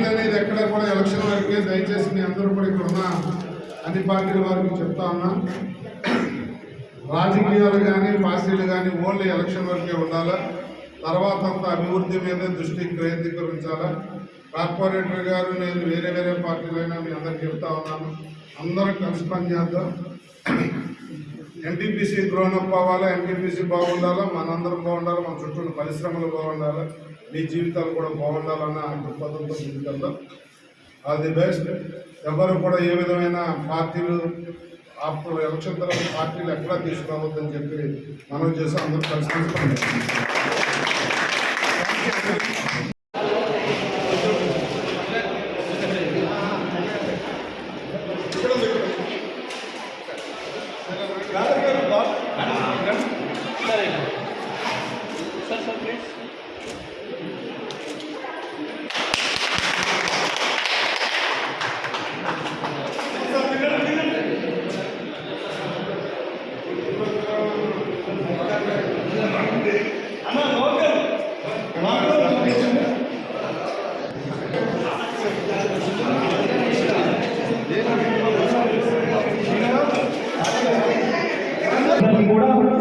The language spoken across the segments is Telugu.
పార్టీలు అనేది ఎక్కడ కూడా ఎలక్షన్ వరకే దయచేసి మీ అందరూ కూడా ఇక్కడ ఉన్న అన్ని పార్టీల వారికి చెప్తా ఉన్నా. రాజకీయాలు కానీ పార్టీలు కానీ ఓన్లీ ఎలక్షన్ వరకే ఉండాలా? తర్వాత అంతా అభివృద్ధి మీద దృష్టి కేంద్రీకరించాలా? కార్పొరేటర్ గారు నేను వేరే వేరే పార్టీలైనా మీ అందరికి చెప్తా ఉన్నాను. అందరం కలిసి పనిచేద్దాం. ఎన్టీపీసీ గ్రోనప్ అవ్వాలా ఎన్టీపీసీ బాగుండాలా మనందరం బాగుండాలి మన చుట్టూ ఉన్న పరిశ్రమలు బాగుండాలి మీ జీవితాలు కూడా బాగుండాలన్న దృక్పథంతో ముందుకెళ్దాం. అది బెస్ట్ ఎవరు కూడా ఏ విధమైన పార్టీలు అప్పుడు ఎలక్షన్ తర్వాత పార్టీలు ఎక్కడా తీసుకురావద్దని చెప్పి మనం చేసి అందరూ కలిసి Claro, claro, claro.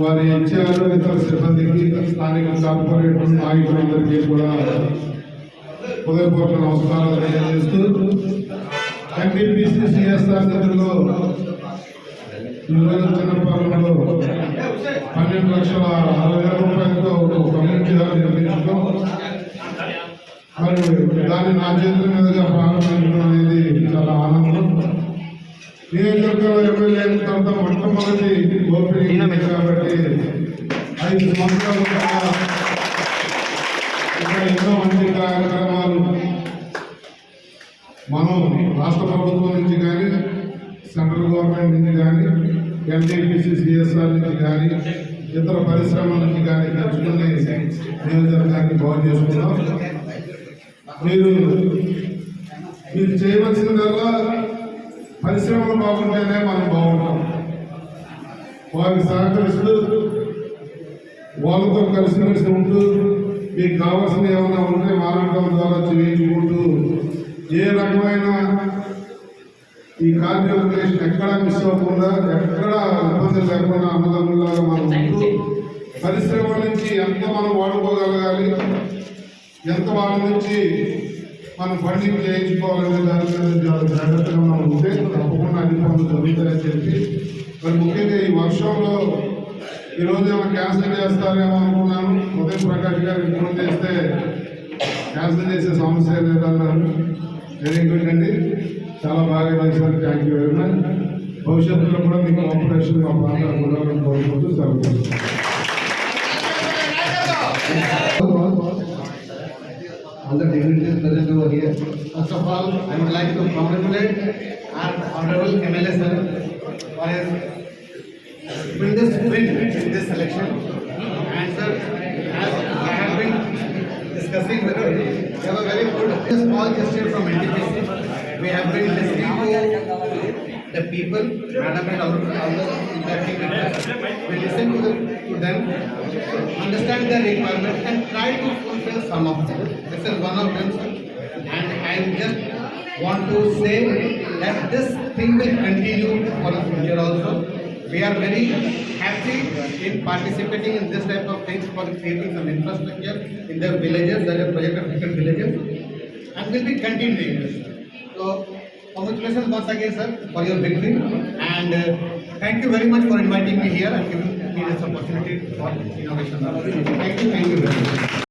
వారి ఇచ్చారు ఇతర సిబ్బందికి స్థానిక కార్పొరేట్ నాయకులందరికీ కూడా హృదయపూర్వక నమస్కారాలు తెలియజేస్తూ ఎన్టీపీసీ సిఎస్ఆర్ నిధుల్లో చిన్నపాలెంలో పన్నెండు లక్షల అరవై వేల రూపాయలతో ఒక కమ్యూనిటీ హాల్ నిర్మించడం మరి దాన్ని నా చేతుల మీదుగా ప్రారంభించడం అనేది చాలా ఆనందం. నియోజకవర్గంలో ఎమ్మెల్యే అయిన తర్వాత మొట్టమొదటి ఓపెనింగ్ ఐదు సంవత్సరాలు ఎన్నో మంచి కార్యక్రమాలు. మనం రాష్ట్ర ప్రభుత్వం నుంచి కానీ సెంట్రల్ గవర్నమెంట్ నుంచి కానీ ఎన్టీపీసీ సిఎస్ఆర్ నుంచి కానీ ఇతర పరిశ్రమల నుంచి కానీ తెచ్చుకుని నియోజకవర్గాన్ని బాగు చేసుకున్నాం. మీరు మీరు చేయవలసిందల్లా పరిశ్రమలు బాగుంటేనే మనం బాగుంటాం. వారికి సహకరిస్తూ వాళ్ళతో కలిసిమెలిసి ఉంటూ మీకు కావాల్సిన ఏమైనా ఉంటే మారాటం ద్వారా చేయించుకుంటూ ఏ రకమైన ఈ కార్యక్రమేషన్ ఎక్కడా మిస్ అవ్వకుండా ఎక్కడా ఇబ్బందులు లేకుండా అన్నదమ్ములాగా మనం ఉంటూ పరిశ్రమల నుంచి ఎంత మనం వాడుకోగలగాలి ఎంత వాళ్ళ నుంచి మనం ఫండింగ్ చేయించుకోవాలనే దాని మీద చాలా జాగ్రత్తగా మనం ఉంటే తప్పకుండా అన్ని పనులు జరుగుతాయని చెప్పి మరి ముఖ్యంగా ఈ వర్షంలో ఈరోజు ఏమో క్యాన్సిల్ చేస్తారేమో అనుకున్నాను. ఉదయం ప్రకాష్ గారు ఫోన్ చేస్తే క్యాన్సిల్ చేసే సమస్య లేదన్నారు వెరీ గుడ్ అండి. చాలా బాగా చేశారు. థ్యాంక్ యూ వెరీ మచ్ భవిష్యత్తులో కూడా మీ కోఆపరేషన్ మా ప్రాంతాలు కూడా కోరుకుంటూ సెలవు all the dignitaries present over here. First of all, I would like to congratulate our honorable MLA sir for his tremendous win in this election. And sir, as I have been discussing with you, we have a very good small gesture from NTPC. We have been listening to the people, madam and all. We listen to, the, to them, understand their requirements and try to fulfill some of them. This is one of them, sir. And I just want to say that this thing will continue for the future also. We are very happy in participating in this type of things for creating some infrastructure in the villages, that are project affected villages. and will be continuing this. So congratulations once again, sir, for your victory. And uh, thank you very much for inviting me here and giving me this opportunity for innovation. Thank you, thank you very much.